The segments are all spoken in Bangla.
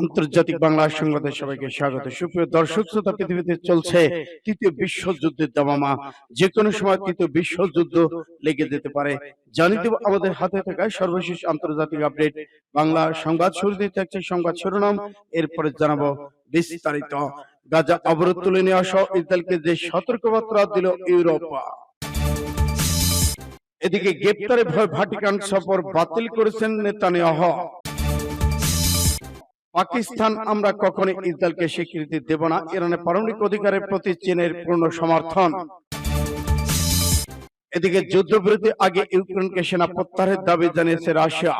আন্তর্জাতিক বাংলা সংবাদে সবাইকে স্বাগত। সুপ্রিয় দর্শক, শ্রোতা, পৃথিবীতে চলছে তৃতীয় বিশ্বযুদ্ধের দামামা। যে কোনো সময় তৃতীয় বিশ্বযুদ্ধ লেগে যেতে পারে। জানিয়ে দেব আমাদের হাতে থাকা সর্বশেষ আন্তর্জাতিক আপডেট। বাংলা সংবাদ শুরুতে থাকছে সংবাদ শিরোনাম। এরপরে জানাব বিস্তারিত। গাজা অবরোধ তুলে নেওয়া সহ ইসরায়েলকে যে সতর্কবার্তা দিল ইউরোপ। এদিকে গ্রেপ্তারে ভয় ভাটিকান সফর বাতিল করেছেন নেতানিয়াহ। পাকিস্তান আমরা কখনো ইসরায়েলকে স্বীকৃতি দেব না। ইরানের পারমাণবিক অধিকারের প্রতি চীনের পূর্ণ সমর্থন। এদিকে যুদ্ধবিরতি আগে ইউক্রেনকে সেনা প্রত্যাহারের দাবি জানিয়েছে রাশিয়া।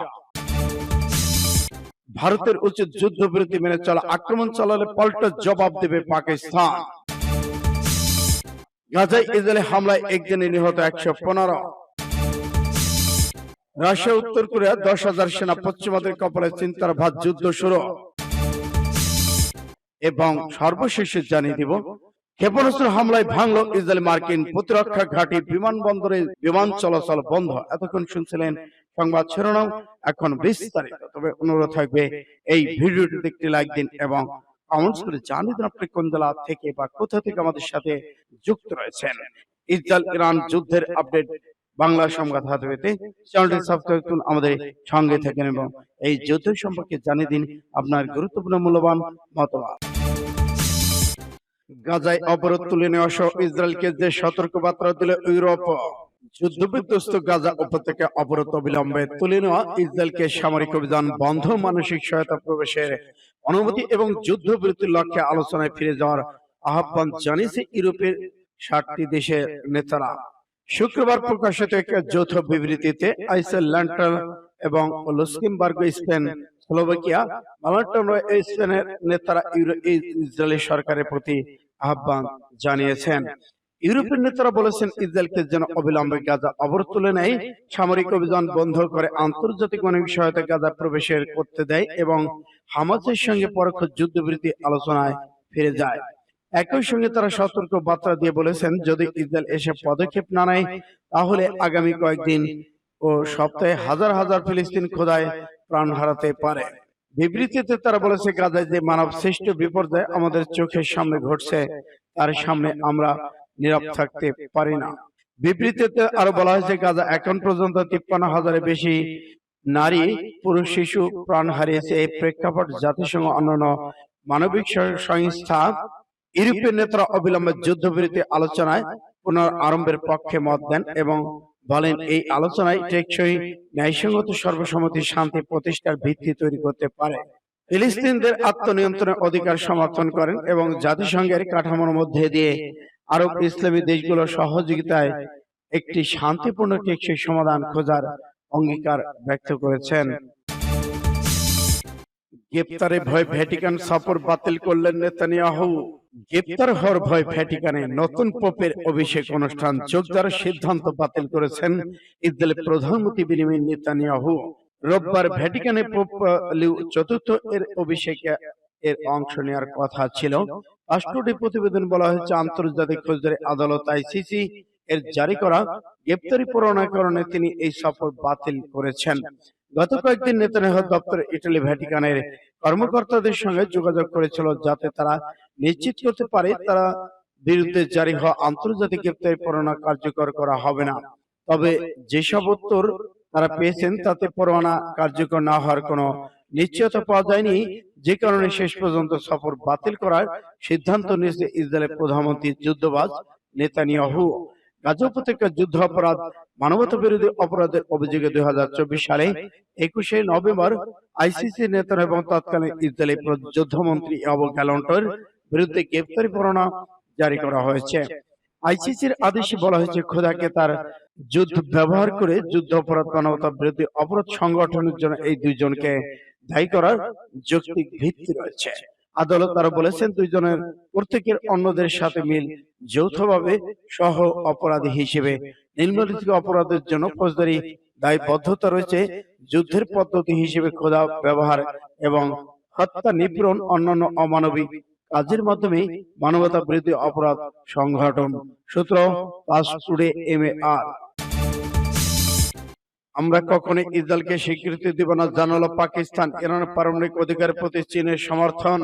ভারতের উচিত যুদ্ধবিরতি মেনে চলা আক্রমণ চালালে পাল্টা জবাব দেবে পাকিস্তান। গাজায় ইসরায়েলি হামলায় একদিনে নিহত একশো পনেরো। রাশিয়া, উত্তর কোরিয়া, দশ হাজার সেনা পশ্চিমাদের কপালে চিন্তার ভাত যুদ্ধ শুরু। এবং সর্বশেষে জানিয়ে দিব ক্ষেপণাস্ত্র হামলায় ভাঙলো ইসরায়েল মার্কিন প্রতিরক্ষা ঘাঁটি বিমানবন্দরে বিমান চলাচল বন্ধ। এতক্ষণ শুনছিলেন সংবাদ শিরোনাম এখন বিস্তারিত। তবে অনুরোধ থাকবে এই ভিডিওটি দেখতে লাইক দিন এবং কমেন্টস করে জানিয়ে দিন আপনি কোন জেলা থেকে বা কোথা থেকে আমাদের সাথে যুক্ত রয়েছেন। ইসরায়েল ইরান যুদ্ধের আপডেট বাংলা সংবাদ হাতে পেতে চ্যানেলটি সাবস্ক্রাইব করুন আমাদের সঙ্গে থাকেন এবং এই যুদ্ধ সম্পর্কে জানিয়ে দিন আপনার গুরুত্বপূর্ণ মূল্যবান মতামত। গাজায় অবরোধ তুলে নেওয়া সহ ইসরায়েলকে যে সতর্কবার্তা দিল ইউরোপ যুদ্ধবিধ্বস্ত গাজা উপত্যকা অবরোধ অবিলম্বে তুলে নেওয়া ইসরায়েলকে সামরিক অভিযান বন্ধ মানসিক সহায়তা প্রবেশের অনুমতি এবং যুদ্ধ যুদ্ধবিরতির লক্ষ্যে আলোচনায় ফিরে যাওয়ার আহ্বান জানিয়েছে ইউরোপের ষাটটি দেশের নেতারা। শুক্রবার প্রকাশিত এক যৌথ বিবৃতিতে আইসল্যান্ড এবং লুক্সেমবার্গ স্পেন স্লোভাকিয়া স্পেনের নেতারা ইসরায়েলি সরকারের প্রতি আহ্বান জানিয়েছেন। ইউরোপের নেতারা বলেছেন ইসরায়েলকে যেন অবিলম্বে গাজা তুলে নেয়, সামরিক অভিযান বন্ধ করে আন্তর্জাতিক মানবিক সহায়তা গাজা প্রবেশের করতে দেয় এবং হামাসের সঙ্গে পরোক্ষ যুদ্ধবিরতি আলোচনায় ফিরে যায়। একই সঙ্গে তারা সতর্ক বার্তা দিয়ে বলেছেন, যদি ইসরায়েল এসে পদক্ষেপ না নেয়, তাহলে আগামী কয়েকদিন ও সপ্তাহে হাজার হাজার ফিলিস্তিন খোদায় প্রাণ হারাতে পারে। বিবৃতিতে তারা বলেছে গাজায় যে মানব সৃষ্ট বিপর্যয় আমাদের চোখের সামনে ঘটছে তার সামনে আমরা নীরব থাকতে পারি না। বিবৃতিতে আরও বলা হয়েছে গাজা এখন পর্যন্ত তিপ্পান্ন হাজারের বেশি নারী পুরুষ শিশু প্রাণ হারিয়েছে এই প্রেক্ষাপট জাতিসংঘ অন্যান্য মানবিক সংস্থা ইউরোপীয় নেতারা অবিলম্বে যুদ্ধবিরতি আলোচনায় পুনর আরম্ভের পক্ষে মত দেন এবং বলেন এই আলোচনায় টেকসই ন্যায়সঙ্গত সর্বসম্মতি শান্তি প্রতিষ্ঠার ভিত্তি তৈরি করতে পারে। ফিলিস্তিনদের আত্মনিয়ন্ত্রণের অধিকার সমর্থন করেন এবং জাতিসংঘের কাঠামোর মধ্যে দিয়ে আরব ইসলামী দেশগুলোর সহযোগিতায় একটি শান্তিপূর্ণ টেকসই সমাধান খোঁজার অঙ্গীকার ব্যক্ত করেছেন। গ্রেপ্তারে ভয় ভ্যাটিকান সফর বাতিল করলেন নেতানিয়াহু। গ্রেপ্তার হওয়ার ভয় ভ্যাটিকানে নতুন পোপের অভিষেক অনুষ্ঠান যোগ দেওয়ার সিদ্ধান্ত বাতিল করেছেন ইসরায়েলের প্রধানমন্ত্রী বিনিময় নেতানিয়াহু। রোববার ভ্যাটিকানে পোপ চতুর্থ এর অভিষেকে এর অংশ নেওয়ার কথা ছিল। রাষ্ট্রটি প্রতিবেদন বলা হয়েছে, আন্তর্জাতিক ফৌজদারি আদালত আইসিসি এর জারি করা গ্রেপ্তারি পরোয়ানার কারণে তিনি এই সফর বাতিল করেছেন। গত কয়েকদিন নেতানিয়াহু দপ্তর ইটালি ভ্যাটিকানের কর্মকর্তাদের সঙ্গে যোগাযোগ করেছিল যাতে তারা নিশ্চিত করতে পারে তারা বিরুদ্ধে জারি হওয়া আন্তর্জাতিক গ্রেপ্তারি পরোয়ানা কার্যকর করা হবে না। তবে যেসব উত্তর তারা পেয়েছেন তাতে পরোয়ানা কার্যকর না হওয়ার কোনো নিশ্চয়তা পাওয়া যায়নি। যে কারণে শেষ পর্যন্ত সফর বাতিল করার সিদ্ধান্ত নিয়েছে ইসরায়েলের প্রধানমন্ত্রী যুদ্ধবাজ নেতানিয়াহু। গাজা উপত্যকার যুদ্ধ অপরাধ, মানবতা বিরোধী অপরাধের অভিযোগে দুই হাজার চব্বিশ সালে একুশে নভেম্বর আইসিসি নেতা এবং তৎকালীন ইসরায়েলি যুদ্ধমন্ত্রী আবু গ্যালন্টের বিরুদ্ধে গ্রেপ্তারি পরোয়ানা জারি করা হয়েছে। আইসিসির আদেশে বলা হয়েছে, খোদাকে তার যুদ্ধ ব্যবহার করে যুদ্ধ অপরাধ, মানবতা বিরোধী অপরাধ সংগঠনের জন্য এই দুইজনকে দায়ী করার যৌক্তিক ভিত্তি রয়েছে। আদালত আরও বলেছেন দুইজনের প্রত্যেকের অন্যদের সাথে মিল যৌথভাবে সহ অপরাধী হিসেবে নিম্নলিখিত অপরাধের জন্য ফৌজদারি দায়বদ্ধতা রয়েছে যুদ্ধের পদ্ধতি হিসেবে খোদা ব্যবহার এবং হত্যা নিপীড়ন অন্যান্য অমানবিক কাজের মাধ্যমে মানবতা বিরোধী অপরাধ সংগঠন সূত্র পাসপোর্টে এম এ আর আমরা কখনো ইসরায়েলকে স্বীকৃতি দিব না। জানালো পাকিস্তান। ইরানের পারমাণবিক অধিকারের প্রতি চীনের সমর্থন।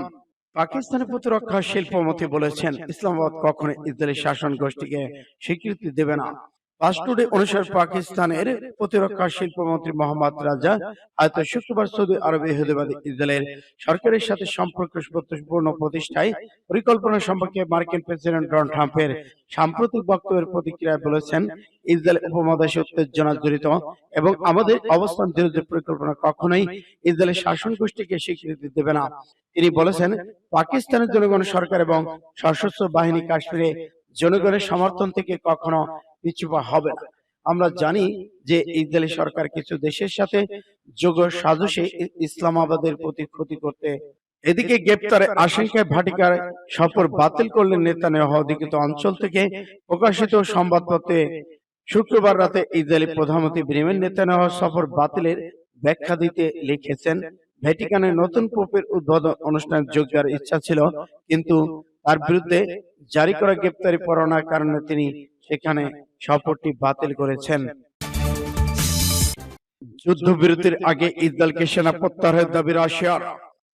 পাকিস্তানের প্রতিরক্ষা শিল্প মতে বলেছেন ইসলামাবাদ কখনো ইসরায়েলি শাসন গোষ্ঠীকে স্বীকৃতি দেবে না। পাসটুডে অনুসারে পাকিস্তানের প্রতিরক্ষা শিল্পমন্ত্রী মোহাম্মদ রাজা হয়তো শুক্রবার সৌদি আরবে ইসরায়েলের সরকারের সাথে সম্পর্ক প্রতিষ্ঠায় পরিকল্পনা সম্পর্কে মার্কিন প্রেসিডেন্ট ডোনাল্ড ট্রাম্পের সাম্প্রতিক বক্তব্যের প্রতিক্রিয়ায় বলেছেন, ইসরায়েল উপমহাদেশে উত্তেজনা জড়িত এবং আমাদের অবস্থান বিরোধী পরিকল্পনা কখনোই ইসরায়েলের শাসন গোষ্ঠীকে স্বীকৃতি দেবে না। তিনি বলেছেন, পাকিস্তানের জনগণ সরকার এবং সশস্ত্র বাহিনী কাশ্মীরে জনগণের সমর্থন থেকে কখনো পিছু হবে না। আমরা জানি যে ইসরায়েলি সরকার কিছু দেশের সাথে যোগ সাজসে ইসলামাবাদের প্রতি ক্ষতি করতে এদিকে গ্রেপ্তারের আশঙ্কায় ভাটিকার সফর বাতিল করলেন নেতানিয়াহু অধিকৃত অঞ্চল থেকে প্রকাশিত সংবাদপত্রে শুক্রবার রাতে ইসরায়েলি প্রধানমন্ত্রী বেনিয়ামিন নেতানিয়াহু সফর বাতিলের ব্যাখ্যা দিতে লিখেছেন। ভ্যাটিকানের নতুন পোপের উদ্বোধন অনুষ্ঠানে যোগ দেওয়ার ইচ্ছা ছিল কিন্তু তার বিরুদ্ধে জারি করা গ্রেপ্তারি পরোয়ানার কারণে তিনি সেখানে সফরটি বাতিল করেছেন। যুদ্ধবিরতির আগে ইসরায়েলকে সেনা প্রত্যাহারের দাবি রাশিয়ার।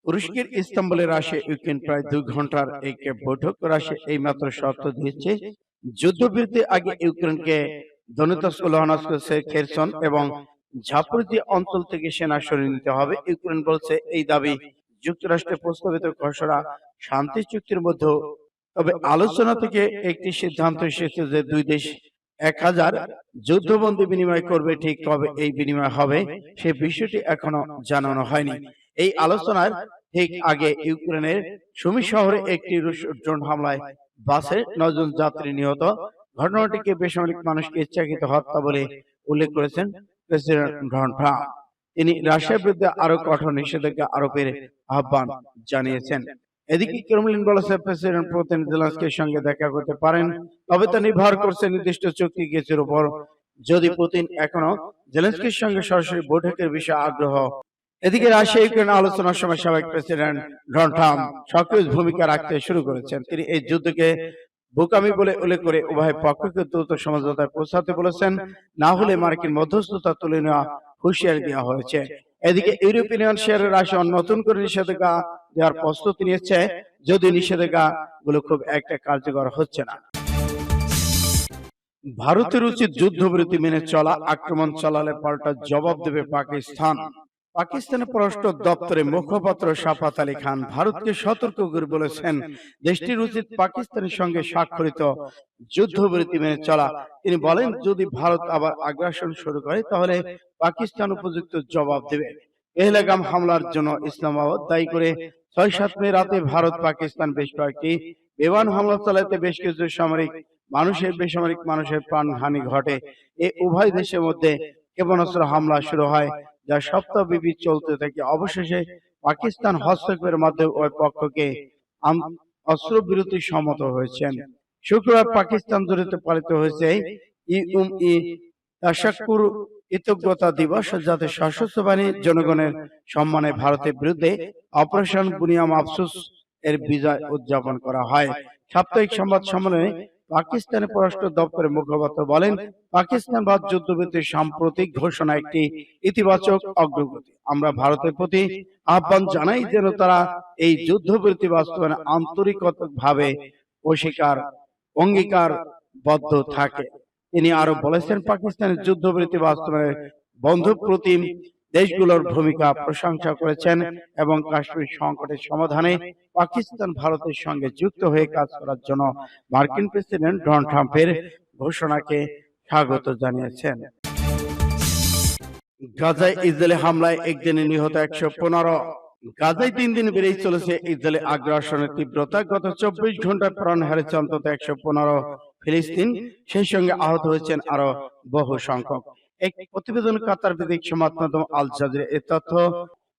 তুরস্কের ইস্তাম্বুলে রাশিয়া ইউক্রেন প্রায় দুই ঘণ্টার এক বৈঠক রাশিয়া এই মাত্র শর্ত দিয়েছে। যুদ্ধবিরতির আগে ইউক্রেনকে লোহানস্ক খেরসন এবং ঝাপরজি অঞ্চল থেকে সেনা সরিয়ে নিতে হবে। ইউক্রেন বলছে এই দাবি যুক্তরাষ্ট্রের প্রস্তাবিত খসড়া শান্তি চুক্তির মধ্যে তবে আলোচনা থেকে একটি সিদ্ধান্ত এসেছে যে দুই দেশ এক হাজার যুদ্ধবন্দী বিনিময় করবে ঠিক কবে এই বিনিময় হবে সে বিষয়টি এখনও জানানো হয়নি। এই আলোচনার ঠিক আগে ইউক্রেনের সুমি শহরে একটি রুশ ড্রোন হামলায় বাসে নজন যাত্রী নিহত। ঘটনাটিকে বেসামরিক মানুষকে ইচ্ছাকৃত হত্যা বলে উল্লেখ করেছেন প্রেসিডেন্ট ডোনাল্ড ট্রাম্প। তিনি রাশিয়ার বিরুদ্ধে আরও কঠোর নিষেধাজ্ঞা আরোপের আহ্বান জানিয়েছেন। এদিকে ক্রেমলিন বলেছে প্রেসিডেন্ট পুতিন জেলেনস্কির সঙ্গে দেখা করতে পারেন। তবে তা নির্ভর করছে নির্দিষ্ট চুক্তি কেসের উপর। যদি পুতিন এখনও জেলেন্সকির সঙ্গে সরাসরি বৈঠকের বিষয়ে আগ্রহ। এদিকে রাশিয়া ইউক্রেন আলোচনার সময় সাবেক প্রেসিডেন্ট ডোনাল্ড ট্রাম্প সক্রিয় ভূমিকা রাখতে শুরু করেছেন। তিনি এই যুদ্ধকে বোকামি বলে উল্লেখ করে উভয় পক্ষকে দ্রুত সমঝোতায় পৌঁছাতে বলেছেন না হলে মার্কিন মধ্যস্থতা তুলে নেওয়া হুঁশিয়ারি দেওয়া হয়েছে। এদিকে ইউরোপিয়ান ইউনিয়ন শেয়ারের আসে নতুন করে নিষেধাজ্ঞা দেওয়ার প্রস্তুতি নিয়েছে যদি নিষেধাজ্ঞা গুলো খুব একটা কার্যকর হচ্ছে না। ভারতের উচিত যুদ্ধবিরতি মেনে চলা আক্রমণ চালালে পাল্টা জবাব দেবে পাকিস্তান। পাকিস্তানের পররাষ্ট্র দপ্তরের মুখপাত্র শাফাত আলী খান ভারতকে সতর্ক করে বলেছেন দেশটির উচিত পাকিস্তানের সঙ্গে স্বাক্ষরিত যুদ্ধবিরতি মেনে চলা। তিনি বলেন, যদি ভারত আবার আগ্রাসন শুরু করে, তাহলে পাকিস্তান উপযুক্ত জবাব দেবে। পেহলেগাম হামলার জন্য ইসলামাবাদ দায়ী করে ছয় সাত মে রাতে ভারত পাকিস্তান বেশ কয়েকটি বিমান হামলা চালাতে বেশ কিছু সামরিক মানুষের, বেসামরিক মানুষের প্রাণহানি ঘটে। এই উভয় দেশের মধ্যে ক্ষেপণাস্ত্র হামলা শুরু হয়। যা সপ্তাহব্যাপী চলতে থাকে। অবশেষে পাকিস্তান হস্তক্ষেপের মাধ্যমে ওই পক্ষকে অস্ত্রবিরতি সম্মত হয়েছেন। শুক্রবার পাকিস্তান জড়িত পালিত হয়েছে কৃতজ্ঞতা দিবস, যাতে সশস্ত্র বাহিনী জনগণের সম্মানে ভারতের বিরুদ্ধে অপারেশন বুনিয়াম আফসুস এর বিজয় উদযাপন করা হয়। সাপ্তাহিক সংবাদ সম্মেলনে পাকিস্তানের পররাষ্ট্র দপ্তরের মুখপাত্র বলেন, পাকিস্তান বাদ যুদ্ধবিরতির সাম্প্রতিক ঘোষণা একটি ইতিবাচক অগ্রগতি। আমরা ভারতের প্রতি আহ্বান জানাই যেন তারা এই যুদ্ধবিরতি বাস্তবায়নে আন্তরিকভাবে অস্বীকার, অঙ্গীকারবদ্ধ থাকে। তিনি আরও বলেছেন, পাকিস্তানের যুদ্ধবিরতি বাস্তবায়নে বন্ধু প্রতিম দেশগুলোর ভূমিকা প্রশংসা করেছেন এবং কাশ্মীর সংকটের সমাধানে পাকিস্তান ভারতের সঙ্গে যুক্ত হয়ে কাজ করার জন্য মার্কিন প্রেসিডেন্ট ডোনাল্ড ট্রাম্পের ঘোষণাকে স্বাগত জানিয়েছেন। গাজায় ইসরায়েলি হামলায় একদিনে নিহত একশো পনেরো। গাজায় তিন দিন বেড়েই চলেছে ইসরায়েলি আগ্রাসনের তীব্রতা। গত চব্বিশ ঘন্টায় প্রাণ হারিয়েছে অন্তত একশো পনেরো ফিলিস্তিন। সেই সঙ্গে আহত হয়েছেন আরও বহু সংখ্যক। এক প্রতিবেদন কাতার আল জাজিরা। এ তথ্য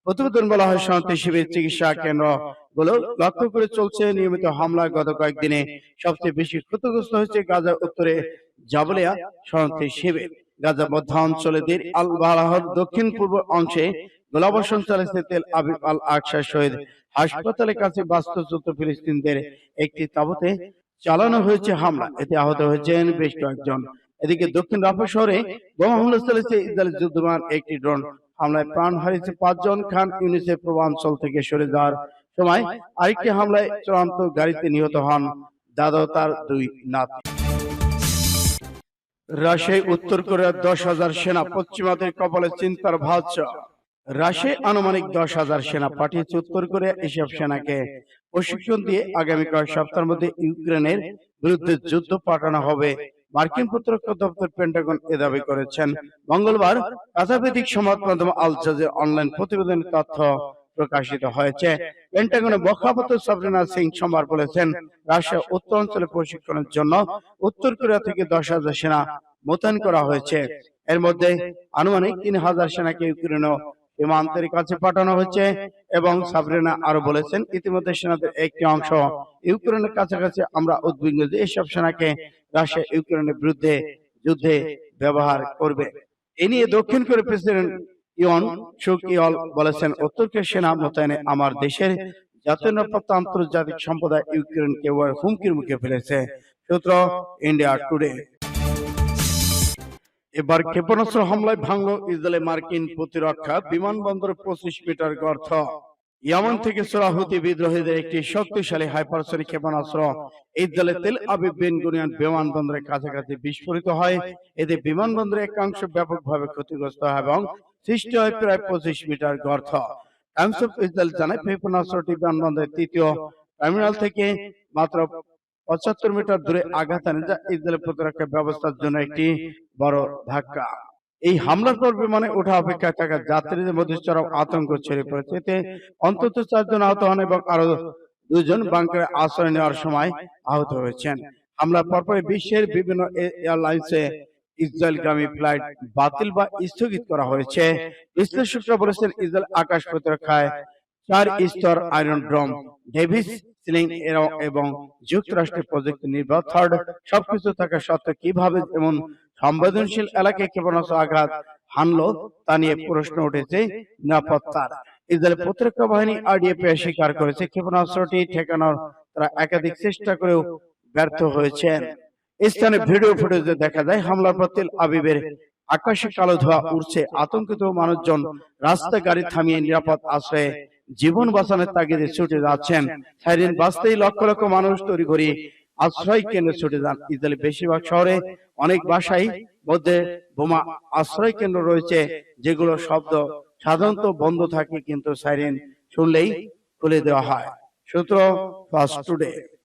প্রতিবেদন বলা হয় শান্তি শিবির চিকিৎসা কেন্দ্রগুলো লক্ষ্য করে চলছে নিয়মিত হামলা। গত কয়েকদিনে সবচেয়ে বেশি ক্ষতিগ্রস্ত হয়েছে গাজা উত্তরে জাবলিয়া শান্তি শিবির। গাজা মধ্যাঞ্চলে দের আল দক্ষিণ পূর্ব অংশে গোলাবর্ষণ চালিয়েছে তেল আবিব আল আকসা শহীদ হাসপাতালের কাছে বাস্তুচ্যুত ফিলিস্তিনদের একটি তাবুতে চালানো হয়েছে হামলা। এতে আহত হয়েছেন বেশ কয়েকজন। এদিকে দক্ষিণ রাফা শহরে বোমা হামলা চালিয়েছে ইসরায়েলের যুদ্ধবিমান একটি ড্রোন। হামলায় প্রাণ হারিয়েছে পাঁচজন খান ইউনিসেফ পূর্বাঞ্চল থেকে সরে যাওয়ার সময় আরেকটি হামলায় চূড়ান্ত গাড়িতে নিহত হন দাদা তার দুই নাতি। রাশিয়ায় উত্তর কোরিয়ার দশ হাজার সেনা পশ্চিমাদের কপালে চিন্তার ভাজ। রাশিয়ায় আনুমানিক দশ হাজার সেনা পাঠিয়েছে উত্তর কোরিয়া এসব সেনাকে। প্রশিক্ষণ দিয়ে আগামী কয়েক সপ্তাহের মধ্যে ইউক্রেনের বিরুদ্ধে যুদ্ধ পাঠানো হবে মার্কিন প্রতিরক্ষা দপ্তর পেন্টাগন এ দাবি করেছেন। মঙ্গলবার কাজাভিত্তিক সংবাদ মাধ্যম আল জাজির অনলাইন প্রতিবেদন তথ্য প্রকাশিত হয়েছে। পেন্টাগনের মুখপাত্র সাবরিনা সিং সোমবার বলেছেন রাশিয়া উত্তর অঞ্চলে প্রশিক্ষণের জন্য উত্তর কোরিয়া থেকে দশ হাজার সেনা মোতায়েন করা হয়েছে। এর মধ্যে আনুমানিক তিন হাজার সেনাকে ইউক্রেন সীমান্তের কাছে পাঠানো হয়েছে এবং সাবরিনা আরও বলেছেন, ইতিমধ্যে সেনাদের একটি অংশ ইউক্রেনের কাছাকাছি, আমরা উদ্বিগ্ন যে এসব সেনাকে রাশিয়া ইউক্রেনের বিরুদ্ধে যুদ্ধে ব্যবহার করবে। এ নিয়ে দক্ষিণ কোরিয়ার প্রেসিডেন্ট ইয়ন সুক ইয়ল বলেছেন উত্তর কোরিয়ার সেনা মোতায়েনে আমার দেশের জাতীয় নিরাপত্তা আন্তর্জাতিক সম্প্রদায় ইউক্রেনকে হুমকির মুখে ফেলেছে। সূত্র ইন্ডিয়া টুডে। এবার ক্ষেপণাস্ত্র হামলায় ভাঙল ইসরায়েলে মার্কিন প্রতিরক্ষা বিমানবন্দর পঁচিশ মিটার গর্ত। ইয়ামান থেকে সোরাহুতি বিদ্রোহীদের একটি শক্তিশালী হাইপারসনিক ক্ষেপণাস্ত্র। তেল আবিব বেন গুনিয়ান বিমানবন্দরের কাছাকাছি বিস্ফোরিত হয়। এতে বিমানবন্দরের একাংশ ব্যাপকভাবে ক্ষতিগ্রস্ত হয় এবং সৃষ্টি হয় প্রায় পঁচিশ মিটার গর্ত। টাইমস অফ ইসরায়েল জানায় ক্ষেপণাস্ত্রটি বিমানবন্দরের তৃতীয় টার্মিনাল থেকে মাত্র পঁচাত্তর মিটার দূরে আঘাত আনে যা ইসরায়েলের প্রতিরক্ষা ব্যবস্থার জন্য একটি বড় ধাক্কা। এই হামলার পর বিমানে ওঠা অপেক্ষায় থাকা যাত্রীদের মধ্যে চরম আতঙ্ক ছড়িয়ে পড়েছে। এতে অন্তত চারজন আহত হন এবং আরও দুজন বাংকারে আশ্রয় নেওয়ার সময় আহত হয়েছেন। হামলার পরপরই বিশ্বের বিভিন্ন এয়ারলাইন্সে ইসরায়েলগামী ফ্লাইট বাতিল বা স্থগিত করা হয়েছে। বিশ্লেষকরা বলেছেন, ইসরায়েল আকাশ প্রতিরক্ষায় চার স্তর আয়রন ড্রম ডেভিস সিলিং এবং যুক্তরাষ্ট্রের প্রযুক্তি নির্ভর থার্ড, সবকিছু থাকা সত্ত্বেও কীভাবে এমন সংবেদনশীল এলাকায় ক্ষেপণাস্ত্র আঘাত হানলো তা নিয়ে প্রশ্ন উঠেছে নিরাপত্তার। ইসরায়েল প্রতিরক্ষা বাহিনী আরডিএফ স্বীকার করেছে, ক্ষেপণাস্ত্রটি ঠেকানোর তারা একাধিক চেষ্টা করেও ব্যর্থ হয়েছেন। স্থানে ভিডিও ফুটেজে দেখা যায়, হামলার পর তেল আবিবের আকাশে কালো ধোয়া উঠছে আতঙ্কিত মানুষজন রাস্তা গাড়ি থামিয়ে নিরাপদ আশ্রয়ে জীবন বাঁচানোর তাগিদে ছুটে যাচ্ছেন। সাইরিন বাঁচতেই লক্ষ লক্ষ মানুষ তৈরি করি আশ্রয় কেন্দ্রে ছুটে যান। ইতালি বেশিরভাগ শহরে অনেক বাসায় মধ্যে বোমা আশ্রয় কেন্দ্র রয়েছে যেগুলো শব্দ সাধারণত বন্ধ থাকে কিন্তু সাইরেন শুনলেই খুলে দেওয়া হয়। সূত্র ফার্স্ট টুডে।